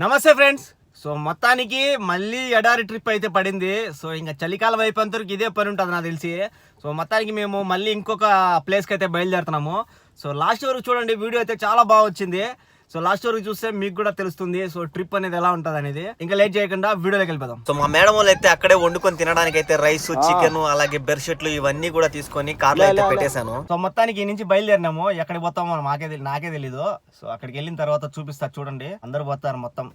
నమస్తే friends. So మొత్తానికి మళ్ళీ ఎడారి ట్రిప్ అయితే పడింది. సో ఇంకా చలికాలం అయిపోయేంతవరకు ఇదే పని ఉంటుంది నాకు తెలిసి. సో మొత్తానికి మేము మళ్ళీ ఇంకొక ప్లేస్కి అయితే బయలుదేరుతున్నాము. సో లాస్ట్ వరకు చూడండి వీడియో అయితే చాలా బాగా వచ్చింది. సో లాస్ట్ వరకు చూస్తే మీకు కూడా తెలుస్తుంది. సో ట్రిప్ అనేది ఎలా ఉంటుంది అనేది. ఇంకా లేట్ చేయకుండా వీడియోలోకి వెళ్ళిపోదాం. సో మా మేడం వాళ్ళు అయితే అక్కడే వండుకొని తినడానికి అయితే రైస్ చికెన్ అలాగే బెర్షెట్లు ఇవన్నీ కూడా తీసుకొని కార్లో అయితే పెట్టేశాను. సో మొత్తానికి ఈ నుంచి బయలుదేరినాము. ఎక్కడికి పోతామో నాకే తెలి- నాకే తెలీదు. సో అక్కడికి వెళ్ళిన తర్వాత చూపిస్తా చూడండి. అందరూ పోతారు మొత్తం.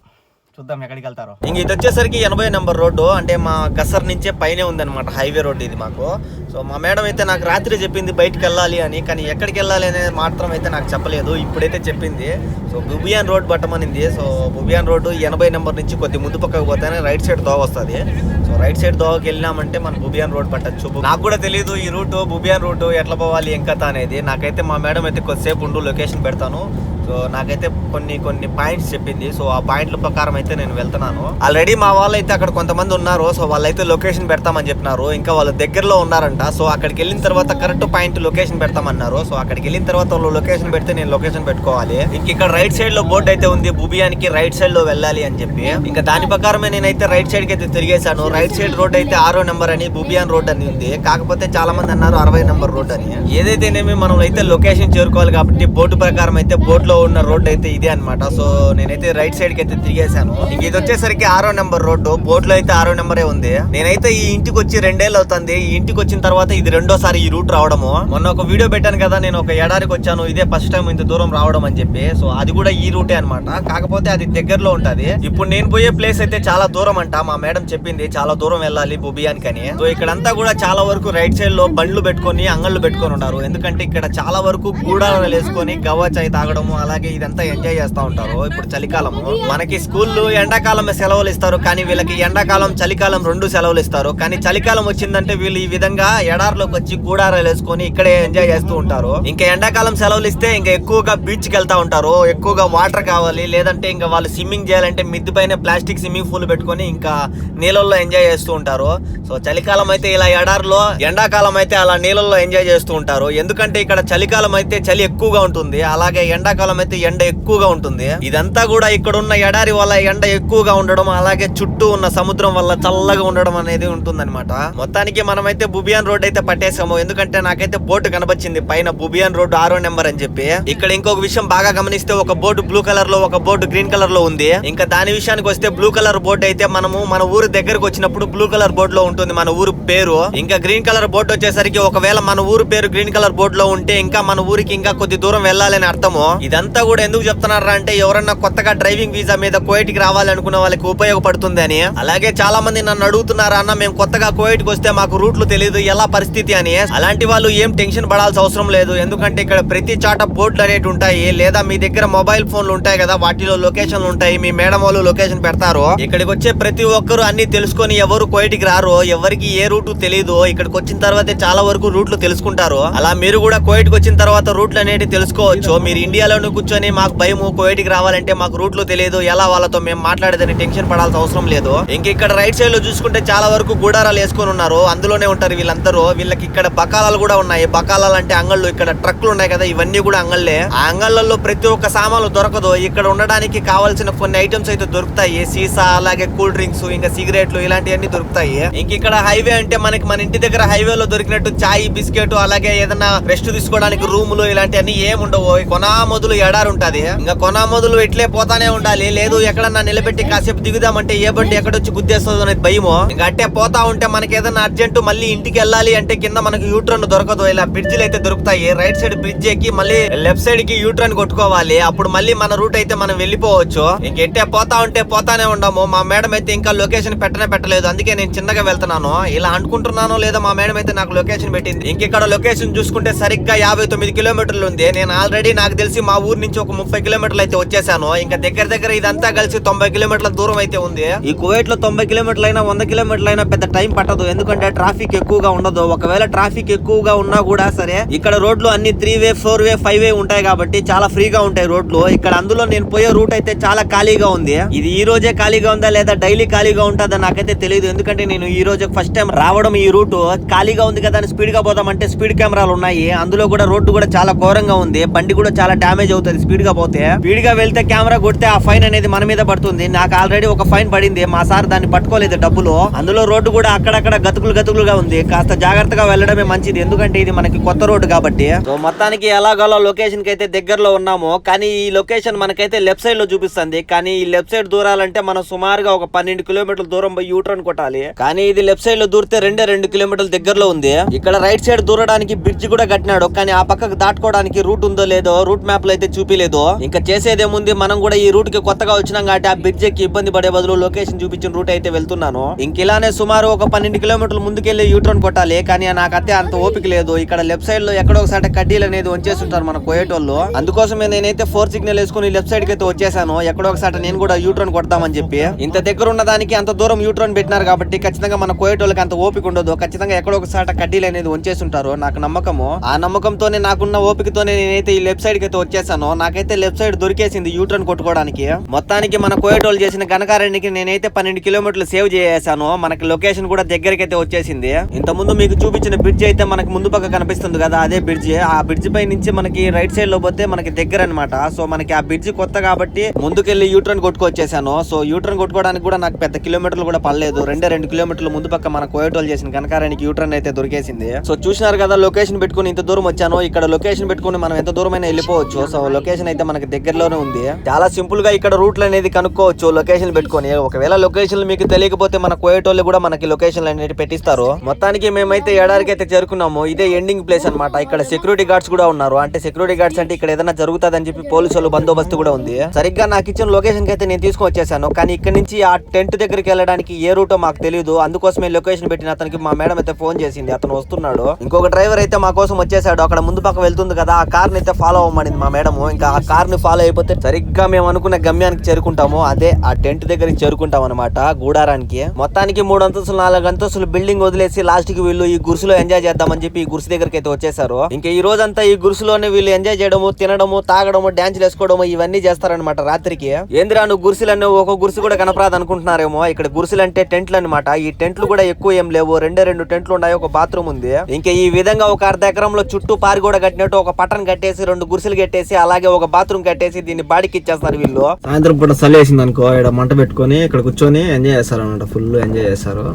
చూద్దాం ఎక్కడికి వెళ్తారో. ఇంక ఇది వచ్చేసరికి ఎనభై నెంబర్ రోడ్డు. అంటే మా గసర్ నుంచే పైనే ఉందన్నమాట హైవే రోడ్డు ఇది మాకు. సో మా మేడం అయితే నాకు రాత్రి చెప్పింది బయటకు వెళ్ళాలి అని కానీ ఎక్కడికి వెళ్ళాలి అనేది మాత్రం అయితే నాకు చెప్పలేదు. ఇప్పుడైతే చెప్పింది. సో బుబియాన్ రోడ్ పట్టమనింది సో బుబియాన్ రోడ్డు ఎనభై నెంబర్ నుంచి కొద్ది ముందు పక్కకు పోతేనే రైట్ సైడ్ దోవ వస్తుంది. సో రైట్ సైడ్ దోవకి వెళ్ళినామంటే మనం బుబియాన్ రోడ్ పట్టచ్చు నాకు కూడా తెలియదు ఈ రూట్ బుబియాన్ రూట్ ఎట్లా పోవాలి ఎంకత అనేది. నాకైతే మా మేడం అయితే కొద్దిసేపు ఉండు లొకేషన్ పెడతాను. సో నాకైతే కొన్ని కొన్ని పాయింట్స్ చెప్పింది. సో ఆ పాయింట్ల ప్రకారం అయితే నేను వెళ్తున్నాను. ఆల్రెడీ మా వాళ్ళు అయితే అక్కడ కొంతమంది ఉన్నారు. సో వాళ్ళైతే లొకేషన్ పెడతామని చెప్పినారు. ఇంకా వాళ్ళు దగ్గరలో ఉన్నారంట. సో అక్కడికి వెళ్ళిన తర్వాత కరెక్ట్ పాయింట్ లొకేషన్ పెడతామన్నారు. సో అక్కడికి వెళ్ళిన తర్వాత వాళ్ళు లొకేషన్ పెడితే నేను లొకేషన్ పెట్టుకోవాలి. ఇంక ఇక్కడ రైట్ సైడ్లో బోర్డు అయితే ఉంది. బుబియానికి రైట్ సైడ్లో వెళ్ళాలి అని చెప్పి. ఇంకా దాని ప్రకారమే నేనైతే రైట్ సైడ్కి అయితే తిరిగేశాను. రైట్ సైడ్ రోడ్ అయితే ఆరో నెంబర్ అని బుబియాన్ రోడ్ అని ఉంది. కాకపోతే చాలా మంది అన్నారు అరవై నెంబర్ రోడ్ అని. ఏదైతేనేమి మనం అయితే లొకేషన్ చేరుకోవాలి కాబట్టి బోర్డు ప్రకారం అయితే బోర్డు లో ఉన్న రోడ్ అయితే ఇదే అన్నమాట. సో నేనైతే రైట్ సైడ్కి అయితే తిరిగేశాను. ఇది వచ్చేసరికి ఆరో నెంబర్ రోడ్డు. బోర్డు లో అయితే ఆరో నెంబరే ఉంది. నేనైతే ఈ ఇంటికి వచ్చి రెండేళ్ళు అవుతుంది. ఈ ఇంటికి వచ్చిన తర్వాత ఇది రెండోసారి ఈ రూట్ రావడము. మొన్న ఒక వీడియో పెట్టాను కదా నేను ఒక ఎడారికి వచ్చాను. ఇదే ఫస్ట్ టైం ఇంత దూరం రావడం అని చెప్పి. సో అది కూడా ఈ రూటే అన్నమాట. కాకపోతే అది దగ్గరలో ఉంటది. ఇప్పుడు నేను పోయే ప్లేస్ అయితే చాలా దూరం అంట. మా మేడం చెప్పింది చాలా దూరం వెళ్ళాలి బుబియానికి అని సో ఇక్కడంతా కూడా చాలా వరకు రైట్ సైడ్లో బండ్లు పెట్టుకొని అంగళ్ళు పెట్టుకొని ఉన్నారు. ఎందుకంటే ఇక్కడ చాలా వరకు గూడాలు వేసుకొని గవ్వ చాయ్ తాగడము అలాగే ఇదంతా ఎంజాయ్ చేస్తూ ఉంటారు. ఇప్పుడు చలికాలము. మనకి స్కూల్లో ఎండాకాలం సెలవులు ఇస్తారు. కానీ వీళ్ళకి ఎండాకాలం చలికాలం రెండు సెలవులు ఇస్తారు. కానీ చలికాలం వచ్చిందంటే వీళ్ళు ఈ విధంగా ఎడారిలోకి వచ్చి గూడారాలు వేసుకొని ఇక్కడే ఎంజాయ్ చేస్తూ ఉంటారు. ఇంకా ఎండాకాలం సెలవులు ఇస్తే ఇంకా ఎక్కువగా బీచ్కి వెళ్తా ఉంటారు. ఎక్కువగా వాటర్ కావాలి. లేదంటే ఇంకా వాళ్ళు స్విమ్మింగ్ చేయాలంటే మిద్దు పైన ప్లాస్టిక్ స్విమ్మింగ్ పూల్ పెట్టుకొని ఇంకా నీళ్ళల్లో ఎంజాయ్ చేస్తూ ఉంటారు. సో చలికాలం అయితే ఇలా ఎడారిలో ఎండాకాలం అయితే అలా నీళ్ళల్లో ఎంజాయ్ చేస్తూ ఉంటారు. ఎందుకంటే ఇక్కడ చలికాలం అయితే చలి ఎక్కువగా ఉంటుంది. అలాగే ఎండాకాలం అయితే ఎండ ఎక్కువగా ఉంటుంది. ఇదంతా కూడా ఇక్కడ ఉన్న ఎడారి వల్ల ఎండ ఎక్కువగా ఉండడం అలాగే చుట్టూ ఉన్న సముద్రం వల్ల చల్లగా ఉండడం అనేది ఉంటుందన్నమాట. మొత్తానికి మనమైతే బుబియాన్ రోడ్ అయితే పట్టేసాము ఎందుకంటే నాకైతే బోర్డు కనబచ్చింది పైన బుబియాన్ రోడ్ ఆరో నెంబర్ అని చెప్పి. ఇక్కడ ఇంకొక విషయం బాగా గమనిస్తే ఒక బోర్డు బ్లూ కలర్లో ఒక బోర్డు గ్రీన్ కలర్లో ఉంది. ఇంకా దాని విషయానికి వస్తే బ్లూ కలర్ బోర్డు అయితే మనము మన ఊరు దగ్గరకు వచ్చినప్పుడు బ్లూ కలర్ బోర్డు లో ఉంటుంది మన ఊరు పేరు. ఇంకా గ్రీన్ కలర్ బోర్డు వచ్చేసరికి ఒకవేళ మన ఊరు పేరు గ్రీన్ కలర్ బోర్డు లో ఉంటే ఇంకా మన ఊరికి ఇంకా కొద్ది దూరం వెళ్ళాలని అర్థము. ఇదంతా కూడా ఎందుకు చెప్తున్నారా అంటే ఎవరన్నా కొత్తగా డ్రైవింగ్ వీసా మీద కోయిట్కి రావాలనుకున్న వాళ్ళకి ఉపయోగపడుతుంది అని. అలాగే చాలా మంది నన్ను అడుగుతున్నారా అన్న మేము కొత్తగా కోయిట్కి వస్తే మాకు రూట్లు తెలియదు ఎలా పరిస్థితి అని. అలాంటి వాళ్ళు ఏం టెన్షన్ పడాల్సిన అవసరం లేదు. ఎందుకంటే ఇక్కడ ప్రతి చాట బోర్డులు అనేవి ఉంటాయి. లేదా మీ దగ్గర మొబైల్ ఫోన్లు ఉంటాయి కదా వాటిలో లొకేషన్లు ఉంటాయి. మీ మేడం వాళ్ళు లొకేషన్ పెడతారు. ఇక్కడికి వచ్చే ప్రతి ఒక్కరు అన్ని తెలుసుకొని ఎవరు కోయిటికి రారు ఎవరికి ఏ రూట్ తెలియదు ఇక్కడికి వచ్చిన తర్వాతే చాలా వరకు రూట్లు తెలుసుకుంటారు. అలా మీరు కూడా కోయిట్కి వచ్చిన తర్వాత రూట్లు అనేవి తెలుసుకోవచ్చు. మీరు ఇండియాలో ఇండియాలోనే కూర్చొని మాకు భయము కోయటికి రావాలంటే మాకు రూట్లు తెలియదు ఎలా వాళ్ళతో మేము మాట్లాడేదని టెన్షన్ పడాల్సిన అవసరం లేదు. ఇంక ఇక్కడ రైట్ సైడ్లో చూసుకుంటే చాలా వరకు గుడారాలు వేసుకొని ఉన్నారు. అందులోనే ఉంటారు వీళ్ళందరూ. వీళ్ళకి ఇక్కడ బకాలాలు కూడా ఉన్నాయి. బకాలాలు అంటే అంగళ్ళు. ఇక్కడ ట్రక్లు ఉన్నాయి కదా ఇవన్నీ కూడా అంగళ్ళే. ఆ అంగళ్ళల్లో ప్రతి ఒక్క సామాన్లు దొరకదు. ఇక్కడ ఉండడానికి కావాల్సిన కొన్ని ఐటమ్స్ అయితే దొరుకుతాయి. సీసా అలాగే కూల్ డ్రింక్స్ ఇంకా సిగరెట్లు ఇలాంటివన్నీ దొరుకుతాయి. ఇంక ఇక్కడ హైవే అంటే మనకి మన ఇంటి దగ్గర హైవేలో దొరికినట్టు చాయ్ బిస్కెట్ అలాగే ఏదైనా రెస్ట్ తీసుకోవడానికి రూములు ఇలాంటివన్నీ ఏముండవు. ఉండవు కొనా మొదలు ఎడారు ఉంటది ఇంకా కొనా మొదలు ఇట్లే పోతానే ఉండాలి. లేదు ఎక్కడన్నా నిలబెట్టి కాసేపు దిగుదామంటే ఏ బండి ఎక్కడొచ్చి గుద్దేస్తుంది అనేది భయము. ఇంకా అట్టే పోతా ఉంటే మనకి ఏదైనా అర్జెంట్ మళ్ళీ ఇంటికి వెళ్ళాలి అంటే కింద మనకి యూట్రన్ దొరకదు. ఇలా బ్రిడ్జ్లు అయితే దొరుకుతాయి. రైట్ సైడ్ బ్రిడ్జ్ ఎక్కి మళ్ళీ లెఫ్ట్ సైడ్కి యూట్రన్ కొట్టుకోవాలి. అప్పుడు మళ్ళీ మన రూట్ అయితే మనం వెళ్ళిపోవచ్చు. ఇంక ఎట్టే పోతా ఉంటే పోతానే ఉండము. మా మేడం అయితే ఇంకా లొకేషన్ పెట్టనే పెట్టలేదు. అందుకే నేను చిన్నగా వెళ్తున్నాను. ఇలా అనుకుంటున్నాను లేదా మా మేడం అయితే నాకు లొకేషన్ పెట్టింది. ఇంక ఇక్కడ లొకేషన్ చూసుకుంటే సరిగ్గా యాభై తొమ్మిది కిలోమీటర్లు ఉంది. నేను ఆల్రెడీ నాకు తెలిసి మా ఊరు నుంచి ఒక ముప్పై కిలోమీటర్లు అయితే వచ్చేసాను. ఇంకా దగ్గర దగ్గర ఇదంతా కలిసి తొంభై కిలోమీటర్ల దూరం అయితే ఉంది. ఈ కువైట్లో తొంభై కిలోమీటర్లు అయినా వంద కిలోమీటర్లు అయినా పెద్ద టైం పట్టదు. ఎందుకంటే ట్రాఫిక్ ఎక్కువగా ఉండదు. ఒకవేళ ట్రాఫిక్ ఎక్కువగా ఉన్నా కూడా సరే ఇక్కడ రోడ్లు అన్ని three way four way five way ఉంటాయి కాబట్టి చాలా ఫ్రీగా ఉంటాయి రోడ్లు. ఇక్కడ అందులో నేను పోయే రూట్ అయితే చాలా ఖాళీగా ఉంది. ఇది ఈ రోజే ఖాళీగా ఉందా లేదా డైలీ ఖాళీగా ఉంటుందా నాకైతే తెలియదు ఎందుకంటే నేను ఈ రోజు ఫస్ట్ టైం రావడం ఈ రూట్. ఖాళీగా ఉంది కదా అని స్పీడ్గా పోదామంటే స్పీడ్ కెమెరాలు ఉన్నాయి. అందులో కూడా రోడ్డు కూడా చాలా ఘోరంగా ఉంది. బండి కూడా చాలా డామేజ్ అవుతుంది స్పీడ్గా పోతే. స్పీడ్గా వెళ్తే కెమెరా కొడితే ఆ ఫైన్ అనేది మన మీద పడుతుంది. నాకు ఆల్రెడీ ఒక ఫైన్ పడింది మా సార్ దాన్ని పట్టుకోలేదు డబ్బులు. అందులో రోడ్డు కూడా అక్కడక్కడ గతుకులు గతుకులుగా ఉంది. కాస్త జాగ్రత్తగా వెళ్ళడమే మంచిది. ఎందుకంటే ఇది మనకి కొత్త రోడ్డు కాబట్టి. సో మొత్తానికి ఎలాగోలా లొకేషన్కి అయితే దగ్గరలో ఉన్నాము. కానీ ఈ లొకేషన్ మనకైతే లెఫ్ట్ సైడ్లో చూపిస్తుంది. కానీ ఈ లెఫ్ట్ సైడ్ దూరాలంటే మనం సుమారుగా ఒక పన్నెండు కిలోమీటర్ల దూరం పోయి యూటర్న్ కొట్టాలి. కానీ ఇది లెఫ్ట్ సైడ్లో దూరితే రెండే రెండు కిలోమీటర్ల దగ్గరలో ఉంది. ఇక్కడ రైట్ సైడ్ దూరడానికి బ్రిడ్జ్ కూడా కట్టినాడు. కానీ ఆ పక్కకు దాటుకోవడానికి రూట్ ఉందో లేదో రూట్ మ్యాప్లో అయితే చూపిలేదు. ఇంకా చేసేదేముంది మనం కూడా ఈ రూట్కి కొత్తగా వచ్చినాం కాబట్టి ఆ బ్రిడ్జ్ ఎక్కి ఇబ్బంది పడే బదులు లొకేషన్ చూపించిన రూట్ అయితే వెళ్తున్నాను. ఇంక ఇలానే సుమారు ఒక పన్నెండు కిలోమీటర్లు ముందుకెళ్ళి యూటర్న్ కొట్టాలి. కానీ నాకు అయితే అంత ఓపిక లేదు. ఇక్కడ లెఫ్ట్ సైడ్లో ఎక్కడో ఒకసారి కడ్డీలు అనేది వంచేస్తుంటారు మన కోయేటోళ్ళు అందుకోసమే నేనైతే ఫోర్ సిగ్నల్ వేసుకుని లెఫ్ట్ సైడ్కి అయితే వచ్చేసాను. ఎక్కడో ఒకసారి నేను కూడా యూటర్న్ కొడతామని చెప్పి. ఇంత దగ్గర ఉన్న దానికి అంత దూరం యూటర్న్ పెట్టినారు కాబట్టి ఖచ్చితంగా మన కోయేటోళ్ళకి అంత ఓపిక ఉండదు. ఖచ్చితంగా ఎక్కడో ఒకసారి కడ్డీలు అనేది వంచేస్తుంటారు నాకు నమ్మకము. ఆ నమ్మకంతోనే నాకున్న ఓపికతోనే నేనైతే ఈ లెఫ్ట్ సైడ్కి అయితే వచ్చేసాను. నాకైతే లెఫ్ట్ సైడ్ దొరికేసింది యూటర్న్ కొట్టుకోవడానికి. మొత్తానికి మన కోయేటోళ్ళు చేసిన ఘనకార్యానికి నేనైతే పన్నెండు కిలోమీటర్లు సేవ్ చేసేసాను. మనకి లొకేషన్ కూడా దగ్గరికి అయితే వచ్చేసింది. ఇంత ముందు మీకు చూపించిన బ్రిడ్జ్ అయితే మనకి ముందు పక్క కనిపిస్తుంది కదా అదే బ్రిడ్జ్. ఆ బ్రిడ్జ్ పై నుంచి మనకి రైట్ సైడ్లో పోతే మనకి దగ్గర అన్నమాట. సో మనకి ఆ బ్రిడ్జ్ కొత్త కాబట్టి ముందుకెళ్ళి యూటర్న్ కొట్టుకొచ్చేసాను. సో యూటర్న్ కొట్టుకోవడానికి కూడా నాకు పెద్ద కిలోమీటర్లు కూడా పడలేదు. రెండే రెండు కిలోమీటర్లు ముందు పక్క మన కోయటోలు చేసిన కనకారానికి యూటర్న్ అయితే దొరికేసింది. సో చూసినారు కదా లొకేషన్ పెట్టుకుని ఇంత దూరం వచ్చాను. ఇక్కడ లొకేషన్ పెట్టుకుని మనం ఎంత దూరమైనా వెళ్ళిపోవచ్చు. సో లొకేషన్ అయితే మనకి దగ్గరలోనే ఉంది. చాలా సింపుల్గా ఇక్కడ రూట్లు అనేది కనుక్కోవచ్చు లొకేషన్ పెట్టుకొని. ఒకవేళ లొకేషన్ మీకు తెలియకపోతే మన కోయటోళ్ళు కూడా మనకి లొకేషన్ అనేది పెట్టిస్తారు. మొత్తానికి మేమైతే ఏడాదికి అయితే చేరుకున్నాము. ఇదే ఎండింగ్ ప్లేస్ అన్నమాట. ఇక్కడ సెక్యూరిటీ గార్డ్స్ కూడా ఉన్నారు. అంటే సెక్యూరిటీ గార్డ్స్ అంటే ఇక్కడ ఏదైనా జరుగుతుందని చెప్పి పోలీసు వాళ్ళు బందోబస్తు కూడా ఉంది. సరిగ్గా నాకు ఇచ్చిన లొకేషన్కి అయితే నేను తీసుకొని వచ్చేసాను కానీ ఇక్కడ నుంచి ఆ టెంట్ దగ్గరికి వెళ్ళడానికి ఏ రూటో మాకు తెలియదు అందుకోసమే లొకేషన్ పెట్టిన అతనికి మా మేడం అయితే ఫోన్ చేసింది. అతను వస్తున్నాడు. ఇంకొక డ్రైవర్ అయితే మా కోసం వచ్చేసాడు. అక్కడ ముందు పక్క వెళ్తుంది కదా. ఆ కార్ అయితే ఫాలో అవ్వమనింది మా మేడం ఇంకా ఆ కార్ని ఫాలో అయిపోతే సరిగ్గా మేము అనుకున్న గమ్యానికి చేరుకుంటాము అదే ఆ టెంట్ దగ్గరికి చేరుకుంటాం అనమాట గూడారానికి. మొత్తానికి మూడు అంతస్తులు నాలుగు అంతస్తులు బిల్డింగ్ వదిలేసి లాస్ట్కి వీళ్ళు ఈ గురుసులో ఎంజాయ్ చేద్దామని చెప్పి ఈ గురుసు దగ్గరికి అయితే వచ్చేసారు. ఇంకా ఈ రోజంతా ఈ గురుసులోనే వీళ్ళు ఎంజాయ్ చేయడము తినడము తాగడము డాన్స్లు వేసుకోవడము ఇవన్నీ చేస్తారనమాట రాత్రికి. ఏందిరా నువ్వు గురుసులన్నీ ఒక గురుసు కూడా కనపరాదు అనుకుంటున్నారేమో. ఇక్కడ గురుసులు అంటే టెంట్లు అనమాట ఈ టెంట్లు కూడా ఎక్కువ ఏం లేవు. రెండే రెండు టెంట్లు ఉన్నాయి ఒక బాత్రూమ్ ఉంది. ఇంకా ఈ విధంగా ఒక అర్ధ ఎకరంలో చుట్టూ పారి కూడా కట్టినట్టు ఒక పట్టణం కట్టేసి రెండు గురుసులు కట్టేసి అలాగే ఒక బాత్రూమ్ కట్టేసి దీన్ని బాడికి ఇచ్చేస్తారు వీళ్ళు. సాయంత్రం పూట చలి వేసింది అనుకో ఇక్కడ మంట పెట్టుకొని ఇక్కడ కూర్చొని ఎంజాయ్ చేస్తారు అనమాట ఫుల్ ఎంజాయ్ చేస్తారు.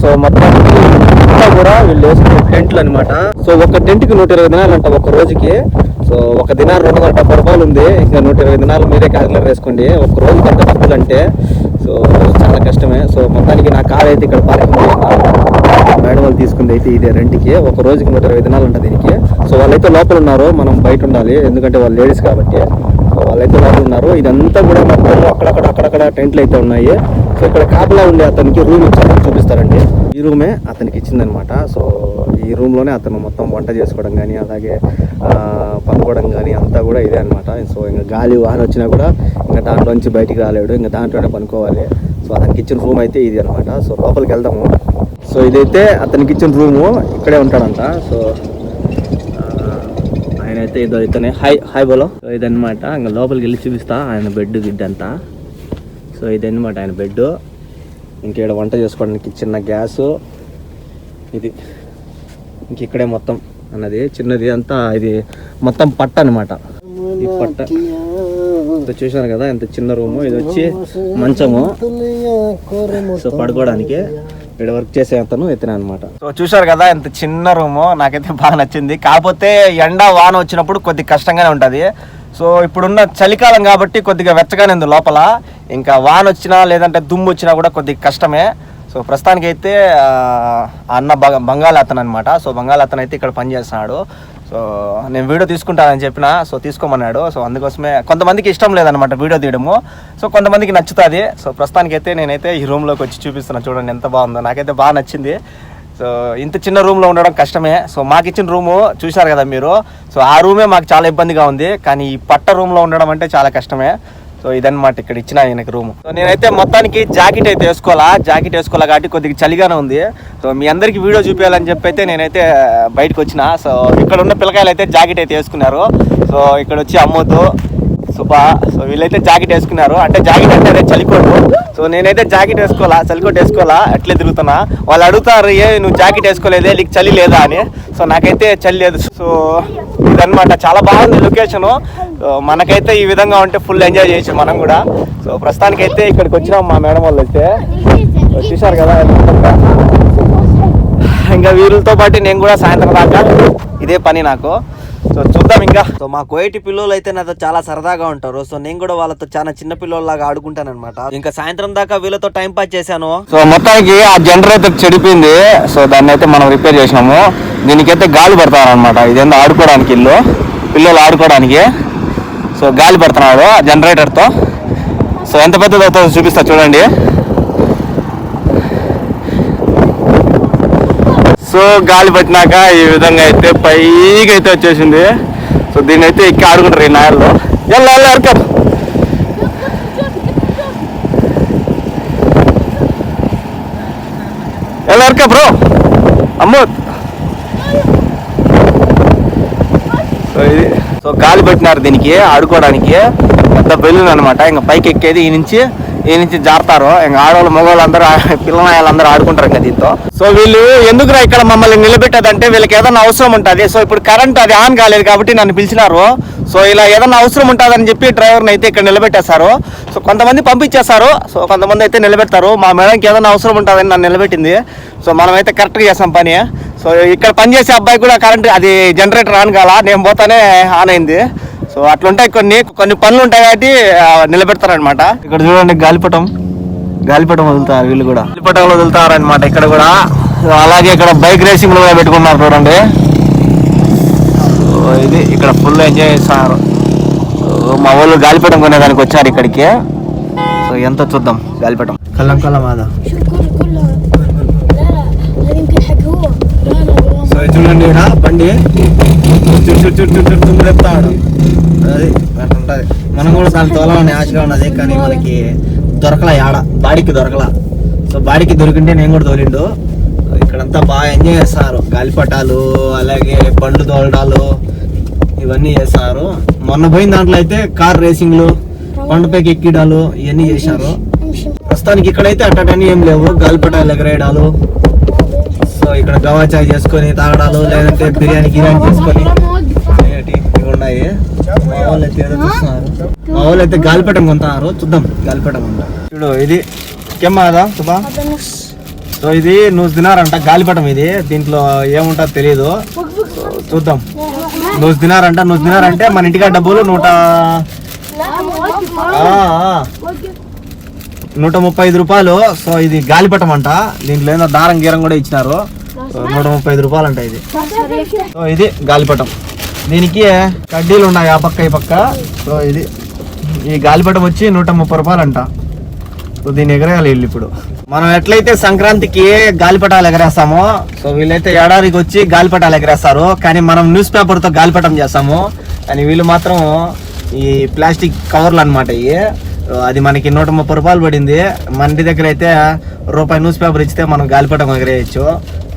సో మొత్తం కూడా వీళ్ళు వేసుకునే టెంట్లు అనమాట సో ఒక టెంట్కి నూట ఇరవై దినాలు అంట ఒక రోజుకి. సో ఒక దినాలు రెండు వందల డెబ్బై రూపాయలు ఉంది. ఇంకా నూట ఇరవై దినాలు మీరే క్యాలిక్యులేట్ వేసుకోండి ఒక రోజుకి ఎంత డబ్బులు అంటే సో చాలా కష్టమే. సో మొత్తానికి నా కార్ అయితే ఇక్కడ పార్కింగ్ మేడం వాళ్ళు తీసుకుంది అయితే ఇదే రెంట్కి. ఒక రోజుకి నూట ఇరవై దినాలు ఉంటుంది దీనికి. సో వాళ్ళైతే లోపల ఉన్నారు మనం బయట ఉండాలి. ఎందుకంటే వాళ్ళు లేడీస్ కాబట్టి. వాళ్ళైతే లోపల ఉన్నారు. ఇదంతా కూడా మొత్తం అక్కడక్కడ అక్కడక్కడ టెంట్లు అయితే ఉన్నాయి. సో ఇక్కడ కాపలా ఉండే అతనికి రూమ్ ఇచ్చారని చూపిస్తారండి. ఈ రూమే అతనికి ఇచ్చిందనమాట సో ఈ రూమ్లోనే అతను మొత్తం వంట చేసుకోవడం కానీ అలాగే పనుకోవడం కానీ అంతా కూడా ఇదే అనమాట సో ఇంకా గాలి వాహనం వచ్చినా కూడా ఇంకా దాంట్లోంచి బయటికి రాలేడు. ఇంకా దాంట్లోనే పనుకోవాలి. సో అతనికి ఇచ్చిన రూమ్ అయితే ఇది అనమాట సో లోపలికి వెళ్దాము. సో ఇదైతే అతనికి ఇచ్చిన రూము ఇక్కడే ఉంటాడంట. సో ఆయన అయితే ఇదో ఇతనే. హాయ్ హాయ్ బోలో సో ఇదన్నమాట ఇంకా లోపలికి వెళ్ళి చూపిస్తా. ఆయన బెడ్ గిడ్ అంతా సో ఇదన్నమాట ఆయన బెడ్ ఇంకేడ వంట చేసుకోవడానికి చిన్న గ్యాసు. ఇది ఇంక ఇక్కడే మొత్తం అన్నది. చిన్నది అంతా ఇది మొత్తం పట్ట అనమాట ఈ పట్ట. చూశాను కదా ఎంత చిన్న రూము. ఇది వచ్చి మంచము సో పడుకోవడానికి. ఇక్కడ వర్క్ చేసే అతను ఎత్తిన అనమాట సో చూశారు కదా ఎంత చిన్న రూము నాకైతే బాగా నచ్చింది. కాకపోతే ఎండ వాన వచ్చినప్పుడు కొద్ది కష్టంగానే ఉంటుంది. సో ఇప్పుడున్న చలికాలం కాబట్టి కొద్దిగా వెచ్చగానే ఉంది లోపల. ఇంకా వాన వచ్చినా లేదంటే దుమ్ము వచ్చినా కూడా కొద్దిగా కష్టమే. సో ప్రస్తుతానికి అయితే అన్న బ బంగాళ అనమాట సో బంగాళాతన్ అయితే ఇక్కడ పనిచేస్తున్నాడు. సో నేను వీడియో తీసుకుంటానని చెప్పిన సో తీసుకోమన్నాడు. సో అందుకోసమే కొంతమందికి ఇష్టం లేదనమాట వీడియో తీయడము. సో కొంతమందికి నచ్చుతుంది. సో ప్రస్తుతానికి అయితే నేనైతే ఈ రూమ్లోకి వచ్చి చూపిస్తున్నాను చూడండి ఎంత బాగుందో. నాకైతే బాగా నచ్చింది. సో ఇంత చిన్న రూమ్లో ఉండడం కష్టమే. సో మాకు ఇచ్చిన రూము చూశారు కదా మీరు. సో ఆ రూమే మాకు చాలా ఇబ్బందిగా ఉంది. కానీ ఈ పట్ట రూమ్లో ఉండడం అంటే చాలా కష్టమే. సో ఇదన్నమాట ఇక్కడ ఇచ్చిన ఆయనకి రూమ్ సో నేనైతే మొత్తానికి జాకెట్ అయితే వేసుకోవాలా? జాకెట్ వేసుకోవాలా కాబట్టి కొద్దిగా చలిగానే ఉంది. సో మీ అందరికి వీడియో చూపించాలని చెప్పి అయితే నేనైతే బయటకు వచ్చిన. సో ఇక్కడ ఉన్న పిల్లకాయలు అయితే జాకెట్ అయితే వేసుకున్నారు. సో ఇక్కడ వచ్చి అమ్మొద్దు. సుబ్బా సో వీళ్ళైతే జాకెట్ వేసుకున్నారు. అంటే జాకెట్ అంటే అదే చలికోటు సో నేనైతే జాకెట్ వేసుకోవాలా చలికోట్ వేసుకోవాలా అట్లే తిరుగుతున్నా. వాళ్ళు అడుగుతారు ఏ నువ్వు జాకెట్ వేసుకోలేదే నీకు చలి లేదా? అని. సో నాకైతే చలి లేదు. సో ఇదనమాట చాలా బాగుంది లొకేషన్. మనకైతే ఈ విధంగా ఉంటే ఫుల్ ఎంజాయ్ చేయొచ్చు మనం కూడా. సో ప్రస్తుతానికైతే ఇక్కడికి వచ్చినాం మా మేడం వాళ్ళు అయితే. చూశారు కదా ఇంకా వీళ్ళతో పాటు నేను కూడా సాయంత్రం దాకా ఇదే పని నాకు. సో చూద్దాం ఇంకా. సో మా కోయటి పిల్లలు అయితే నాతో చాలా సరదాగా ఉంటారు. సో నేను కూడా వాళ్ళతో చాలా చిన్న పిల్లల్లాగా ఆడుకుంటాను అనమాట ఇంకా సాయంత్రం దాకా వీళ్ళతో టైం పాస్ చేశాను. సో మొత్తానికి ఆ జనరేటర్ చెడిపోయింది. సో దాన్ని అయితే మనం రిపేర్ చేసినాము. దీనికైతే గాలి పెడతారనమాట ఇదేందో ఆడుకోవడానికి ఇల్లు. పిల్లలు ఆడుకోవడానికి. సో గాలి పెడుతున్నాడు ఆ జనరేటర్తో. సో ఎంత పెద్దది అవుతుందో చూపిస్తా చూడండి. సో గాలి పట్టినాక ఈ విధంగా అయితే పైకి అయితే వచ్చేసింది. సో దీన్ని అయితే ఎక్కి ఆడుకుంటారు ఈ నాయల్లో. ఎల్లా ఎరకరు. ఎలా ఎరక బ్రో. అమ్మో సో ఇది సో గాలి పెట్టినారు దీనికి ఆడుకోవడానికి. పెద్ద బెలూన్ అనమాట ఇంకా పైకి ఎక్కేది ఈ నుంచి. ఈ నుంచి జారుతారు ఇంకా ఆడవాళ్ళు మగవాళ్ళు అందరూ పిల్లనాయాలు అందరూ ఆడుకుంటారు ఇంకా దీంతో. సో వీళ్ళు ఎందుకురా ఇక్కడ మమ్మల్ని నిలబెట్టదంటే వీళ్ళకి ఏదైనా అవసరం ఉంటుంది. సో ఇప్పుడు కరెంట్ అది ఆన్ కాలేదు కాబట్టి నన్ను పిలిచినారు. సో ఇలా ఏదైనా అవసరం ఉంటుందని చెప్పి డ్రైవర్ని అయితే ఇక్కడ నిలబెట్టేశారు. సో కొంతమంది పంపించేస్తారు సో కొంతమంది అయితే నిలబెడతారు. మా మేడంకి ఏదైనా అవసరం ఉంటుందని నన్ను నిలబెట్టింది. సో మనమైతే కరెక్ట్గా చేసాం పని. సో ఇక్కడ పనిచేసే అబ్బాయి కూడా కరెంట్ అది జనరేటర్ ఆన్ కాల? నేను పోతానే ఆన్ అయింది. సో అట్లుంటాయి కొన్ని కొన్ని పనులు ఉంటాయి కాబట్టి నిలబెడతారు అనమాట ఇక్కడ చూడండి గాలిపటం గాలిపటం వదులుతారు వీళ్ళు కూడా గాలిపటం వదులుతారు అనమాట ఇక్కడ కూడా అలాగే ఇక్కడ బైక్ రేసింగ్ కూడా పెట్టుకున్నారు చూడండి ఇది ఇక్కడ ఫుల్ ఎంజాయ్ చేస్తున్నారు మా వాళ్ళు గాలిపటం కొనేదానికి వచ్చారు ఇక్కడికి సో ఎంత చూద్దాం గాలిపటం కళ్ళం కళ్ళం మాదా చూడండి బండి చుట్టూ చుట్టూ చెప్తాడు తుమ్ముడు అది ఉంటుంది మనం కూడా దాని తోలాలని ఆశగా ఉన్నది కానీ మనకి దొరకలా యాడ బాడీకి దొరకల. సో బాడీకి దొరికింటే నేను కూడా తోలిండు. ఇక్కడంతా బాగా ఎంజాయ్ చేస్తారు. గాలిపటాలు అలాగే బండ్లు తోలడాలు ఇవన్నీ చేస్తారు. మొన్న పోయిన దాంట్లో అయితే కార్ రేసింగ్లు కొండపైకి ఎక్కిడాలు ఇవన్నీ చేశారు. ప్రస్తుతానికి ఇక్కడైతే అట్టటని ఏం లేవు. గాలిపటాలు ఎగరేయడాలు. సో ఇక్కడ గవాచాయ్ చేసుకొని తాగడాలు లేదంటే బిర్యానీ గిర్యానీ చేసుకొని ఉన్నాయి. అయితే చూస్తున్నారు. మా వాళ్ళు అయితే గాలిపటం కొంత చూద్దాం గాలిపటం ఉందా? చూడు ఇది కెమ్మాదా సుభా సో ఇది నువ్వు తినారంట గాలిపటం ఇది. దీంట్లో ఏముంటా తెలియదు చూద్దాం. నువ్వు తినారంట నువ్వు తినారంటే మన ఇంటికా డబ్బులు నూట నూట ముప్పై ఐదు రూపాయలు. సో ఇది గాలిపటం అంట. దీంట్లో ఏదో దారం గీరం కూడా ఇచ్చినారు. నూట ముప్పై ఐదు రూపాయలు అంట ఇది. సో ఇది గాలిపటం. దీనికి కడ్డీలు ఉన్నాయి ఆ పక్క ఈ పక్క. సో ఇది ఈ గాలిపటం వచ్చి నూట ముప్పై రూపాయలు అంట సో దీని ఎగరేయాలి వీళ్ళు ఇప్పుడు. మనం ఎట్లయితే సంక్రాంతికి గాలిపటాలు ఎగరేస్తామో సో వీళ్ళైతే ఏడాదికి వచ్చి గాలిపటాలు ఎగరేస్తారు. కానీ మనం న్యూస్ పేపర్తో గాలిపటం చేస్తాము. కానీ వీళ్ళు మాత్రం ఈ ప్లాస్టిక్ కవర్లు అనమాట ఇవి. అది మనకి నూట ముప్పై రూపాయలు పడింది. మన ఇంటి దగ్గర అయితే రూపాయి న్యూస్ పేపర్ ఇచ్చితే మనం గాలిపటం ఎగరేయచ్చు.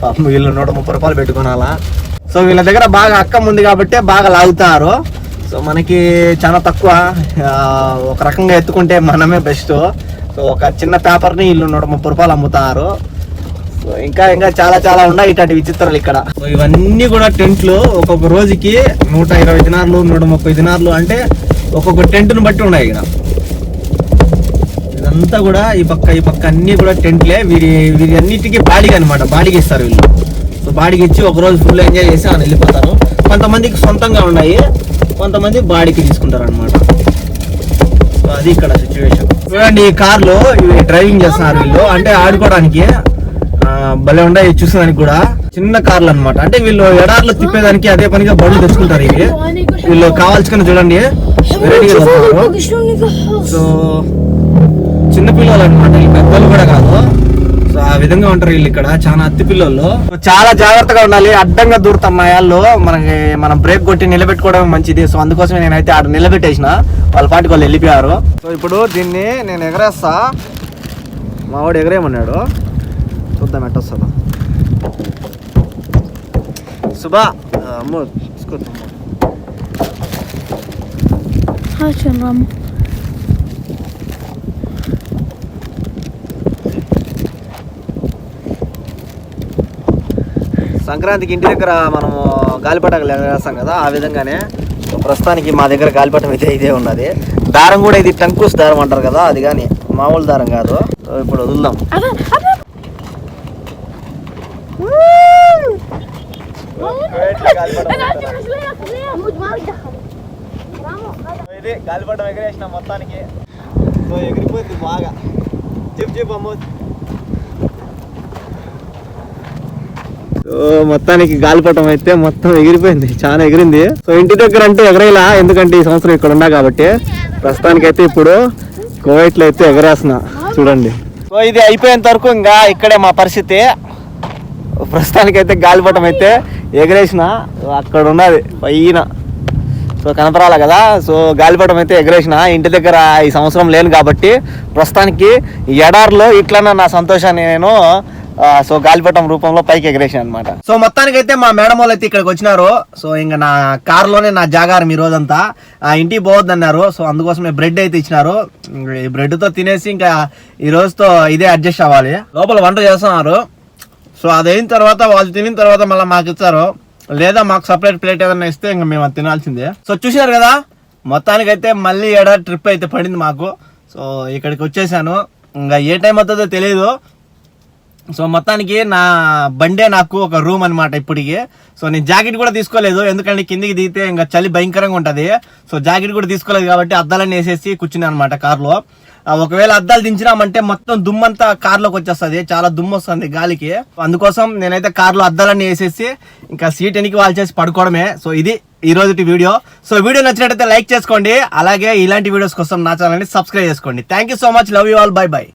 పాపం వీళ్ళు నూట ముప్పై రూపాయలు పెట్టుకోనాలా సో వీళ్ళ దగ్గర బాగా అక్కం ఉంది కాబట్టి బాగా లాగుతారు. సో మనకి చాలా తక్కువ ఒక రకంగా ఎత్తుకుంటే మనమే బెస్ట్ సో ఒక చిన్న పేపర్ని వీళ్ళు నూట ముప్పై రూపాయలు అమ్ముతారు. సో ఇంకా ఇంకా చాలా చాలా ఉన్నాయి ఇట్లాంటి విచిత్రాలు ఇక్కడ. సో ఇవన్నీ కూడా టెంట్లు ఒక్కొక్క రోజుకి నూట ఇరవై దినార్లు నూట ముప్పై దినార్లు అంటే ఒక్కొక్క టెంట్ను బట్టి ఉన్నాయి ఇక్కడ. ఇదంతా కూడా ఈ పక్క ఈ పక్క అన్నీ కూడా టెంట్లే. వీరి వీరి అన్నిటికీ బాడీగా అనమాట బాడీకి ఇస్తారు వీళ్ళు. బాడీకి ఇచ్చి ఒకరోజు ఫుల్ ఎంజాయ్ చేసి అని వెళ్ళిపోతారు. కొంతమందికి సొంతంగా ఉన్నాయి కొంతమంది బాడీకి తీసుకుంటారు అనమాట అది ఇక్కడ సిచ్యువేషన్ చూడండి ఈ కార్లో ఇవి డ్రైవింగ్ చేస్తున్నారు వీళ్ళు. అంటే ఆడుకోవడానికి భలే ఉన్నాయి చూసేదానికి కూడా. చిన్న కార్లు అనమాట అంటే వీళ్ళు ఎడార్లు తిప్పేదానికి అదే పనిగా బండ్లు తెచ్చుకుంటారు ఇవి. వీళ్ళు కావాల్సుకుని చూడండి వెరైటీగా సో చిన్నపిల్లలు అనమాట ఈ పెద్దలు కూడా కాదు. సో ఆ విధంగా ఉంటారు వీళ్ళు ఇక్కడ. చాలా అత్తి పిల్లలు చాలా జాగ్రత్తగా ఉండాలి. అడ్డంగా దూరుతాం మా వాళ్ళు. మనకి మనం బ్రేక్ కొట్టి నిలబెట్టుకోవడం మంచిది. సో అందుకోసమే నేనైతే ఆడ నిలబెట్టేసిన. వాళ్ళ పాటికి వాళ్ళు వెళ్ళిపోయారు. సో ఇప్పుడు దీన్ని నేను ఎగరేస్తా. మా వాడు ఎగరేయమన్నాడు. చూద్దాం ఎట్టొస్తుందో సుబా అమ్మో తీసుకొద్దాం సంక్రాంతికి ఇంటి దగ్గర మనము గాలిపటాలు ఎగరేస్తాం కదా ఆ విధంగానే ప్రస్తుతానికి మా దగ్గర గాలిపటం అయితే ఇదే ఉన్నది. దారం కూడా ఇది టంకుస్ దారం అంటారు కదా అది కానీ మామూలు దారం కాదు. ఇప్పుడు వదులుదాం. గాలిపటం ఎగరేసిన మొత్తానికి. సో ఎగిరిపోయింది బాగా. చెప్పు చెప్పు అమ్మ. మొత్తానికి గాలిపటం అయితే మొత్తం ఎగిరిపోయింది. చాలా ఎగిరింది. సో ఇంటి దగ్గర అంటే ఎగరేలా? ఎందుకంటే ఈ సంవత్సరం ఇక్కడ ఉన్నా కాబట్టి. ప్రస్తుతానికైతే ఇప్పుడు కోవైట్లో అయితే ఎగరేస్తున్నా. చూడండి. సో ఇది అయిపోయేంత వరకు ఇంకా ఇక్కడే మా పరిస్థితి. ప్రస్తుతానికైతే గాలిపటం అయితే ఎగరేసిన. అక్కడ ఉన్నది పైన. సో కనపరాలి కదా. సో గాలిపటం అయితే ఎగరేసిన. ఇంటి దగ్గర ఈ సంవత్సరం లేను కాబట్టి ప్రస్తుతానికి ఎడార్లో ఎడారిలో ఇట్లనే నా సంతోషాన్ని నేను సో గాలిపటం రూపంలో పైకి ఎగరేసాను అనమాట సో మొత్తానికి అయితే మా మేడం వాళ్ళు అయితే ఇక్కడికి వచ్చినారు. సో ఇంకా నా కార్లోనే నా జాగారం ఈ రోజంతా. ఆ ఇంటికి పోవద్దు అన్నారు సో అందుకోసమే బ్రెడ్ అయితే ఇచ్చినారు. ఈ బ్రెడ్తో తో తినేసి ఇంకా ఈ రోజుతో ఇదే అడ్జస్ట్ అవ్వాలి. లోపల వంట చేస్తున్నారు. సో అది తర్వాత వాళ్ళు తినిన తర్వాత మళ్ళీ మాకు ఇచ్చారు. లేదా మాకు సపరేట్ ప్లేట్ ఏదైనా ఇస్తే ఇంకా మేము అది తినాల్సిందే. సో చూసినారు కదా మొత్తానికి అయితే మళ్ళీ ఏడా ట్రిప్ అయితే పడింది మాకు. సో ఇక్కడికి వచ్చేసాను. ఇంకా ఏ టైం అవుతుందో తెలియదు సో మొత్తానికి నా బండే నాకు ఒక రూమ్ అన్నమాట ఇప్పటికి. సో నేను జాకెట్ కూడా తీసుకోలేదు ఎందుకంటే కిందికి దిగితే ఇంకా చలి భయంకరంగా ఉంటుంది. సో జాకెట్ కూడా తీసుకోలేదు కాబట్టి అద్దాలని వేసేసి కూర్చున్నాను అనమాట కార్లో. ఒకవేళ అద్దాలు దించినామంటే మొత్తం దుమ్మంతా కార్లోకి వచ్చేస్తుంది చాలా దుమ్ము వస్తుంది గాలికి. అందుకోసం నేనైతే కార్లో అద్దాలన్నీ వేసేసి ఇంకా సీట్ ఎనికి వాళ్ళు చేసి పడుకోవడమే. సో ఇది ఈ రోజుటి వీడియో. సో వీడియో నచ్చినట్టయితే లైక్ చేసుకోండి అలాగే ఇలాంటి వీడియోస్ కోసం నా ఛానల్ని సబ్స్క్రైబ్ చేసుకోండి. Thank you so much love you all bye bye